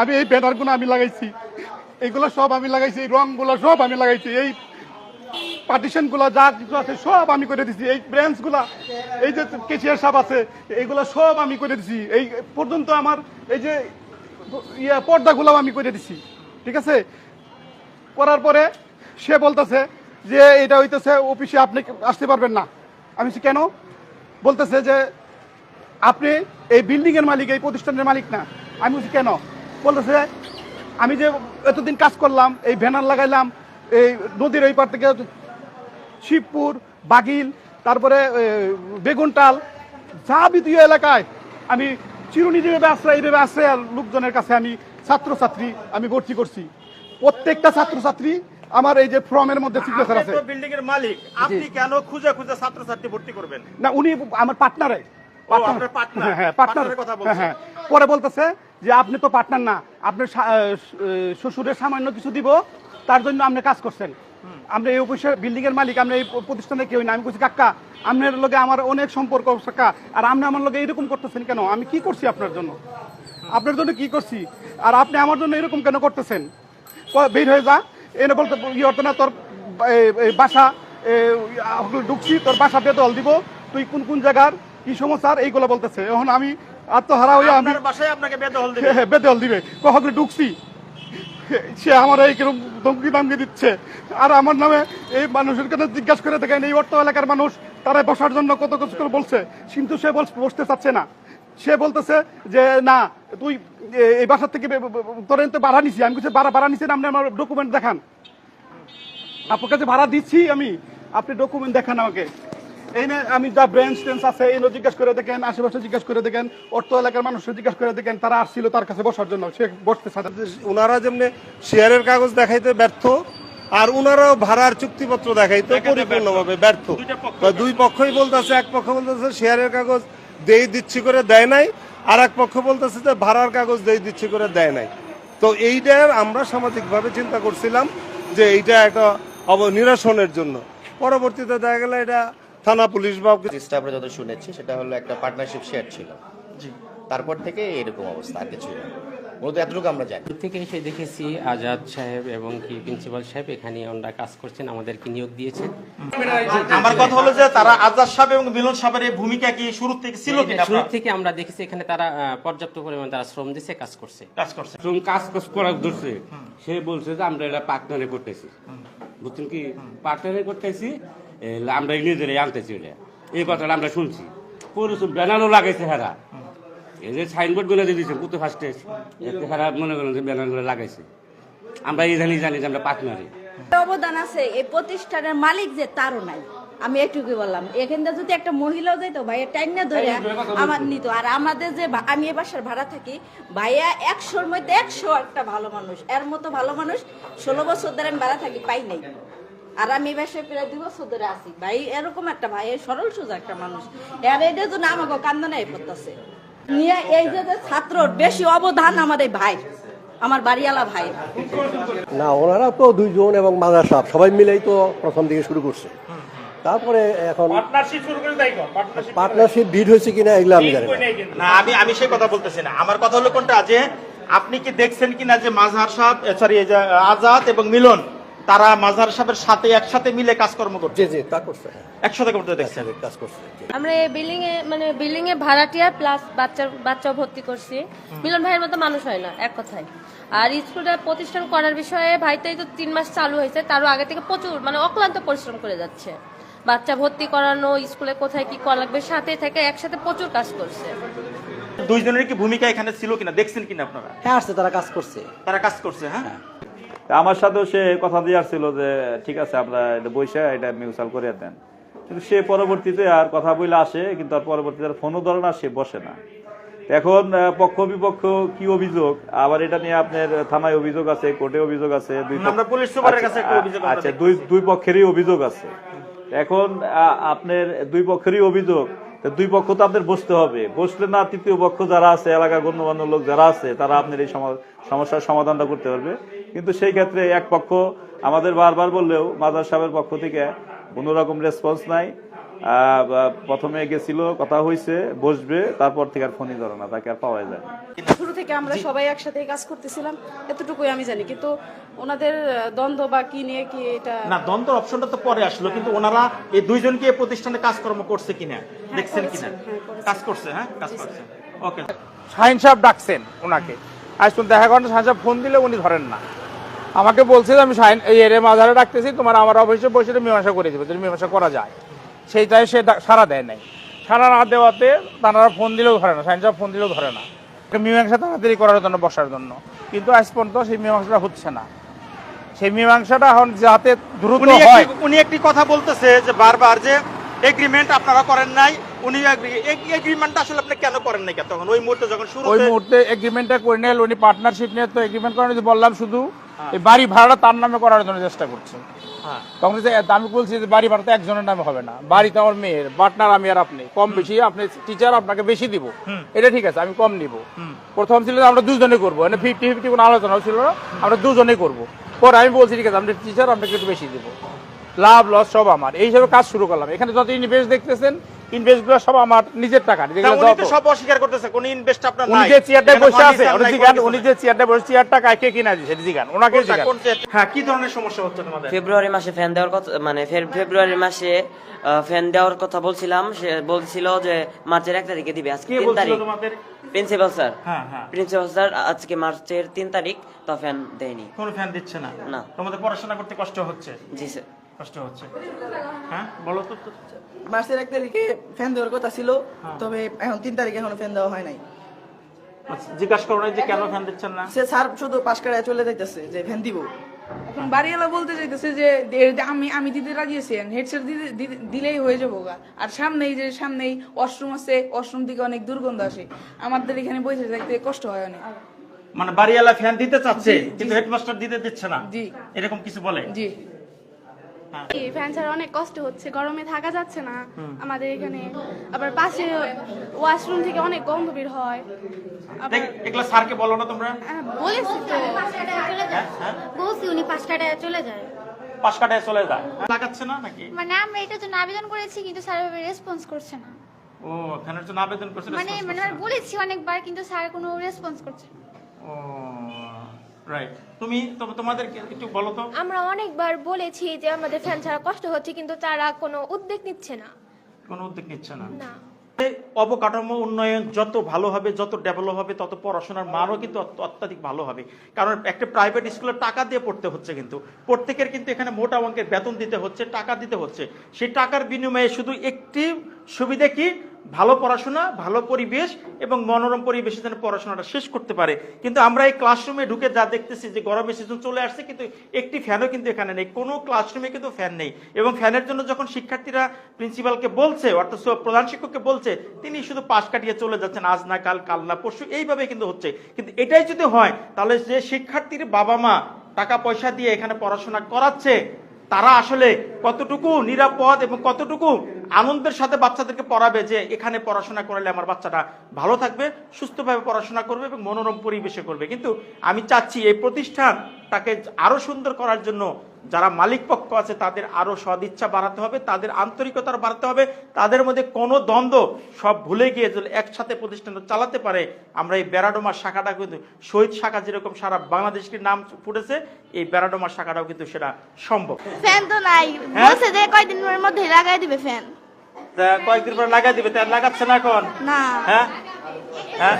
আমি এই ব্যানারগুলো আমি লাগাইছি। এগুলো সব আমি লাগাইছি, এই রংগুলো সব আমি লাগাইছি, এই পার্টিশনগুলো যা কিছু আছে সব আমি করে দিছি, এই ব্রেঞ্চগুলা এই যে কেচিয়ার সাপ আছে এইগুলো সব আমি করে দিছি। এই পর্যন্ত আমার এই যে ইয়া পর্দাগুলাও আমি করে দিছি, ঠিক আছে? করার পরে সে বলতেছে যে, এটা হইতেছে অফিসে আপনি আসতে পারবেন না। আমি কেন? বলতেছে যে, আপনি এই বিল্ডিং এর মালিক, এই প্রতিষ্ঠানের মালিক না। আমি বলছি, কেন? বলতেছে আমি যে এতদিন কাজ করলাম এই ব্যানার লাগাইলাম এই নদীর ওই পার থেকে শিবপুর বাগিল তারপরে বেগুনটাল যাবতীয় এলাকায় আমি চিরুনি যেভাবে আশ্রয় এইভাবে আশ্রয় আর লোকজনের কাছে আমি ছাত্রছাত্রী আমি ভর্তি করছি। প্রত্যেকটা ছাত্রছাত্রী আমার এই যে ফর্মের মধ্যে সিগনেচার আছে। বিল্ডিং এর মালিক আপনি কেন খুঁজে খুঁজে ছাত্রছাত্রী ভর্তি করবেন? না উনি আমার পার্টনারে partner? হ্যাঁ পার্টনার partner-এর কথা বলছেন। হ্যাঁ। পরে বলতেছে যে আপনি তো পার্টনার না, আপনার শ্বশুরের সামান্য কিছু দিব, তার জন্য আপনি কাজ করছেন। আমরা এই অফিসের বিল্ডিং এর মালিক, আমরা এই প্রতিষ্ঠানে কেউ না। আমি বলছি, কাকা, আপনার লগে আমার অনেক সম্পর্ক কাকা। আর আপনি আমার লগে এরকম করতেছেন কেন? আমি কি করছি আপনার জন্য? আপনার জন্য কি করছি? আর আপনি আমার জন্য এরকম কেন করতেছেন? বের হয়ে যা। এনে বলতে ইয়ে না, তোর বাসা ঢুকছি, তোর বাসা বেদল দিব। তুই কোন কোন জায়গার, কি সমস্যা এইগুলো বলতেছে। এখন আমি আত্মহারা হয়ে আমি বাসায় আপনাকে বেদখল দেবে। বেদল দিবে। কখন ঢুকছি? সে আমার এই কীরকম ধমকি দামকি দিচ্ছে। আর আমার নামে এই মানুষের কাছে জিজ্ঞাসা করে দেখেন এই অর্থ এলাকার মানুষ তারা বসার জন্য কত কিছু করে বলছে। কিন্তু সে বল- বসতে চাচ্ছে না। সে বলতেছে যে না তুই এই বাসার থেকে তোর তো ভাড়া নিছি। আমি কিছু ভাড়া ভাড়া নিছি না আপনি আমার ডকুমেন্ট দেখান। আপনার কাছে ভাড়া দিচ্ছি আমি। আপনি ডকুমেন্ট দেখান আমাকে। এই নে আমি যা ব্রেঞ্চ টেন্স আছে এই জিজ্ঞাসা করে দেখেন আশেপাশে জিজ্ঞাসা করে দেখেন অর্থ এলাকার মানুষের জিজ্ঞাসা করে দেখেন তারা আসছিল তার কাছে বসার জন্য সে বসতে না। ওনারা যেমনি শেয়ারের কাগজ দেখাইতে ব্যর্থ আর ওনারাও ভাড়ার চুক্তিপত্র দেখাইতে পরিপূর্ণভাবে ব্যর্থ। দুই পক্ষই বলতেছে এক পক্ষ বলতেছে শেয়ারের কাগজ দেই দিচ্ছি করে দেয় নাই আর এক পক্ষ বলতেছে যে ভাড়ার কাগজ দেই দিচ্ছি করে দেয় নাই। তো এইটার আমরা সামাজিকভাবে চিন্তা করছিলাম যে এইটা একটা অব নিরসনের জন্য। পরবর্তীতে দেখা গেল এটা থানা পুলিশ বা জিনিসটা আমরা যত শুনেছি সেটা হলো একটা পার্টনারশিপ শেয়ার ছিল। তারপর থেকে এরকম অবস্থা আর না। মূলত এতটুকু আমরা জানি। থেকে এসে দেখেছি আজাদ সাহেব এবং কি প্রিন্সিপাল সাহেব এখানে ওনারা কাজ করছেন আমাদেরকে নিয়োগ দিয়েছেন। আমার কথা হলো যে তারা আজাদ সাহেব এবং মিলন সাহেবের এই ভূমিকা কি শুরু থেকে ছিল কিনা শুরু থেকে আমরা দেখেছি এখানে তারা পর্যাপ্ত পরিমাণ তারা শ্রম দিছে কাজ করছে। কাজ করছে। শ্রম কাজ কাজ করার ধরছে সে বলছে যে আমরা এটা পার্টনারে করতেছি। বুঝছেন কি? পার্টনারে করতেছি আমরা নিজেরাই আনতেছি এটা। এই কথাটা আমরা শুনছি। পুরুষ ব্যানারও লাগাইছে হেরা। এই যে সাইনবোর্ডগুলো দিয়ে দিচ্ছে পুতো ফার্স্টে হেরা মনে করেন যে ব্যানারগুলো লাগাইছে। আমরা এই জানি জানি যে আমরা পার্টনারে অবদান আছে এই প্রতিষ্ঠানের মালিক যে তারও নাই। আমি এটুকু বললাম এখানটা যদি একটা মহিলাও যাইতো ভাইয়া টাইম না ধরে আমার নিত। আর আমাদের যে আমি এ বাসার ভাড়া থাকি ভাইয়া একশোর মধ্যে একশো একটা ভালো মানুষ। এর মতো ভালো মানুষ ষোলো বছর ধরে আমি ভাড়া থাকি পাই নাই। আর আমি এই বাসায় প্রায় দুই বছর ধরে আছি। ভাই এরকম একটা ভাই এই সরল সোজা একটা মানুষ। আর এটার জন্য আমাকে কান্দনাই পড়তেছে নিয়ে এই যে যে ছাত্রর বেশি অবদান আমার এই ভাই আমার বাড়িওয়ালা ভাই না ওনারা তো দুইজন এবং মাদার সাহেব সবাই মিলেই তো প্রথম দিকে শুরু করছে। তারপরে এখন পার্টনারশিপ শুরু করে তাই পার্টনারশিপ পার্টনারশিপ বিড হয়েছে কিনা এগুলো আমি জানি না। না আমি আমি সেই কথা বলতেছি না। আমার কথা হলো কোনটা? যে আপনি কি দেখছেন কিনা যে মাঝহার সাহেব সরি আজাদ এবং মিলন তারা মাঝহার সাহেবের সাথে একসাথে মিলে কাজকর্ম করছে। জি জি তা করছে। হ্যাঁ, একসাথে করতে দেখছেন কাজ করছে। আমরা এই বিল্ডিং এ মানে বিল্ডিং এ ভাড়াটিয়া প্লাস বাচ্চার বাচ্চাও ভর্তি করছি। মিলন ভাইয়ের মতো মানুষ হয় না এক কথায়। আর স্কুলটা প্রতিষ্ঠান করার বিষয়ে ভাইটাই তো তিন মাস চালু হয়েছে তারও আগে থেকে প্রচুর মানে অক্লান্ত পরিশ্রম করে যাচ্ছে। বাচ্চা ভর্তি করানো স্কুলে কোথায় কি করা লাগবে সাথে থেকে একসাথে প্রচুর কাজ করছে। দুইজনের কি ভূমিকা এখানে ছিল কিনা দেখছেন কিনা আপনারা? হ্যাঁ আসছে তারা কাজ করছে। তারা কাজ করছে হ্যাঁ। আমার সাথেও সে কথা দিয়ে আসছিল যে ঠিক আছে আমরা এটা বৈশা এটা মিউচাল করে দেন। কিন্তু সে পরবর্তীতে আর কথা বলে আসে কিন্তু আর পরবর্তীতে আর ফোনও ধরে না সে বসে না। এখন পক্ষ বিপক্ষ কি অভিযোগ? আবার এটা নিয়ে আপনার থানায় অভিযোগ আছে কোর্টে অভিযোগ আছে আমরা আচ্ছা দুই দুই পক্ষেরই অভিযোগ আছে। এখন আপনার দুই পক্ষেরই অভিযোগ দুই পক্ষ তো আপনার বসতে হবে। বসলে না, তৃতীয় পক্ষ যারা আছে, এলাকার গণ্যমান্য লোক যারা আছে, তারা আপনার এই সম- সমস্যার সমাধানটা করতে পারবে। কিন্তু সেই ক্ষেত্রে এক পক্ষ আমাদের বারবার বললেও মাদার সাহেবের পক্ষ থেকে কোনো রকম রেসপন্স নাই। প্রথমে গেছিল কথা হয়েছে বসবে তারপর থেকে আর ফোনই ধরে না তাকে আর পাওয়া যায় শুরু থেকে আমরা সবাই একসাথে কাজ করতেছিলাম এতটুকুই আমি জানি কিন্তু ওনাদের দ্বন্দ্ব বা কি নিয়ে কি এটা না দ্বন্দ্ব অপশনটা তো পরে আসলো কিন্তু ওনারা এই দুইজনকে এই প্রতিষ্ঠানে কাজকর্ম করছে কিনা দেখছেন কিনা? হ্যাঁ। কাজ করছে হ্যাঁ কাজ করছে। ওকে শাহিন সাহেব ডাকছেন ওনাকে। আজ পর্যন্ত দেখা করেন শাহিন সাহেব ফোন দিলে উনি ধরেন না। আমাকে বলছে যে আমি শাহিন এই এরে মাঝারে ডাকতেছি তোমার আমার অফিসে বসে মীমাংসা করে দেবে যদি মীমাংসা করা যায়। সেইটাই সে সাড়া দেয় নাই। সাড়া না দেওয়াতে তারা ফোন দিলেও ধরে না ফোন দিলেও ধরে না। মীমাংসা তাড়াতাড়ি করার জন্য বসার জন্য। কিন্তু আজ পর্যন্ত সেই মীমাংসাটা হচ্ছে না। সেই মীমাংসাটা এখন যাতে দ্রুত উনি হয়। একটি- উনি একটি কথা বলতেছে যে বারবার যে এগ্রিমেন্ট আপনারা করেন নাই উনি এগ্রিমেন্টটা আসলে আপনি কেন করেন নাই তখন ওই মুহূর্তে যখন শুরু ওই মুহূর্তে এগ্রিমেন্টটা করে নিয়ে উনি পার্টনারশিপ নিয়ে তো এগ্রিমেন্ট করেন বললাম শুধু এই বাড়ি ভাড়াটা তার নামে করার জন্য চেষ্টা করছে। হ্যাঁ। তখন আমি বলছি যে বাড়ি ভাড়া একজনের নামে হবে না। বাড়িতে আমার মেয়ের বাটনার আমি আর আপনি। কম বেশি আপনি টিচার আপনাকে বেশি দিব। এটা ঠিক আছে আমি কম নিব। প্রথম ছিল আমরা দুজনে করব মানে ফিফটি ফিফটি কোনো আলোচনা ছিল না আমরা দুজনে করব। পরে আমি বলছি ঠিক আছে আপনি টিচার আপনাকে একটু বেশি দিব। লাভ লস সব আমার। এই হিসাবে কাজ শুরু করলাম। এখানে যত ইনভেস্ট দেখতেছেন ইনভেস্টগুলো সব আমার নিজের টাকা উনি তো সব অস্বীকার করতেছে কোন ইনভেস্ট আপনার উনি যে চেয়ারটায় বসে আছে উনি জিগান উনি যে চেয়ারটায় বসে চেয়ারটা কাকে কিনা দিছে জিগান ওনাকে জিগান। হ্যাঁ কি ধরনের সমস্যা হচ্ছে তোমাদের? ফেব্রুয়ারি মাসে ফ্যান দেওয়ার কথা মানে ফেব্রুয়ারি মাসে ফ্যান দেওয়ার কথা বলছিলাম সে বলছিল যে মার্চের এক তারিখে দিবে আজকে তারিখ। তোমাদের? প্রিন্সিপাল স্যার হ্যাঁ হ্যাঁ। প্রিন্সিপাল স্যার আজকে মার্চের তিন তারিখ তা ফ্যান দেয়নি। কোনো ফ্যান দিচ্ছে না? না। তোমাদের পড়াশোনা করতে কষ্ট হচ্ছে? জি স্যার কষ্ট হচ্ছে। হ্যাঁ? বলো তো। তো। মার্চের এক তারিখে ফ্যান দেওয়ার কথা ছিল তবে এখন তিন তারিখে এখনও ফ্যান দেওয়া হয় নাই। আচ্ছা, জিজ্ঞাসা করো যে কেন ফ্যান দিচ্ছেন না? সে স্যার শুধু পাশ কাটায় চলে যাইতেছে যে ফ্যান দিব। এখন বাড়িওয়ালা বলতে চাইতেছে যে আমি আমি দিতে রাজি আছি হেডসেট দিলেই হয়ে যাব গা। আর সামনেই যে সামনেই ওয়াশরুম আছে ওয়াশরুম থেকে অনেক দুর্গন্ধ আসে। আমাদের এখানে বসে থাকতে কষ্ট হয় অনেক। মানে বাড়িওয়ালা ফ্যান দিতে চাচ্ছে কিন্তু হেডমাস্টার দিতে দিচ্ছে না। জি। এরকম কিছু বলে? জি। ফ্যান ছাড়া অনেক কষ্ট হচ্ছে গরমে থাকা যাচ্ছে না আমাদের এখানে। আবার পাশে ওয়াশরুম থেকে অনেক গন্ধ বের হয়। এগুলো স্যারকে বলো না তোমরা। বলেছি তো। হ্যাঁ? বলছি উনি পাঁচটায় চলে যায়। পাশ কাটায় চলে যায়। লাগাচ্ছে না নাকি? মানে আমরা এটার জন্য আবেদন করেছি কিন্তু স্যার রেসপন্স করছে না। ও ফ্যানের জন্য আবেদন করছে মানে মানে বলেছি অনেকবার কিন্তু স্যার কোনো রেসপন্স করছে না। ও রাইট তুমি তোমাদের একটু বলো তো। আমরা অনেকবার বলেছি যে আমাদের ফ্যান ছাড়া কষ্ট হচ্ছে কিন্তু তারা কোনো উদ্যোগ নিচ্ছে না। কোনো উদ্যোগ নিচ্ছে না। না। অবকাঠামো উন্নয়ন যত ভালো হবে যত ডেভেলপ হবে তত পড়াশোনার মানও কিন্তু অত্যাধিক ভালো হবে। কারণ একটা প্রাইভেট স্কুলে টাকা দিয়ে পড়তে হচ্ছে কিন্তু। প্রত্যেকের কিন্তু এখানে মোটা অঙ্কের বেতন দিতে হচ্ছে টাকা দিতে হচ্ছে। সেই টাকার বিনিময়ে শুধু একটি সুবিধা কি? ভালো পড়াশোনা, ভালো পরিবেশ এবং মনোরম পরিবেশে যেন পড়াশোনাটা শেষ করতে পারে। কিন্তু আমরা এই ক্লাসরুমে ঢুকে যা দেখতেছি যে গরমের সিজন চলে আসছে, কিন্তু একটি ফ্যানও কিন্তু এখানে নেই। কোনো ক্লাসরুমে কিন্তু ফ্যান নেই। এবং ফ্যানের জন্য যখন শিক্ষার্থীরা প্রিন্সিপালকে বলছে, অর্থাৎ প্রধান শিক্ষককে বলছে, তিনি শুধু পাশ কাটিয়ে চলে যাচ্ছেন, আজ না, কাল কাল না, পরশু, এইভাবে কিন্তু হচ্ছে। কিন্তু এটাই যদি হয়, তাহলে যে শিক্ষার্থীর বাবা মা টাকা পয়সা দিয়ে এখানে পড়াশোনা করাচ্ছে তারা আসলে কতটুকু নিরাপদ এবং কতটুকু আনন্দের সাথে বাচ্চাদেরকে পড়াবে যে এখানে পড়াশোনা করলে আমার বাচ্চাটা ভালো থাকবে, সুস্থভাবে পড়াশোনা করবে এবং মনোরম পরিবেশে করবে। কিন্তু আমি চাচ্ছি এই প্রতিষ্ঠান তাকে আরও সুন্দর করার জন্য যারা মালিক পক্ষ আছে তাদের আরও সদিচ্ছা বাড়াতে হবে তাদের আন্তরিকতা বাড়াতে হবে তাদের মধ্যে কোনো দ্বন্দ্ব সব ভুলে গিয়ে যদি একসাথে প্রতিষ্ঠানটা চালাতে পারে আমরা এই বেড়াডোমা শাখাটা কিন্তু শহীদ শাখা যেরকম সারা বাংলাদেশটির নাম ফুটেছে এই বেড়াডোমা শাখাটাও কিন্তু সেটা সম্ভব। ফ্যান তো নাই। হ্যাঁ? বলছে যে কয়দিনের মধ্যে লাগাই দিবে ফ্যান। কয়েকদিন পরে লাগাই দিবে লাগাচ্ছে না এখন? না। হ্যাঁ? হ্যাঁ?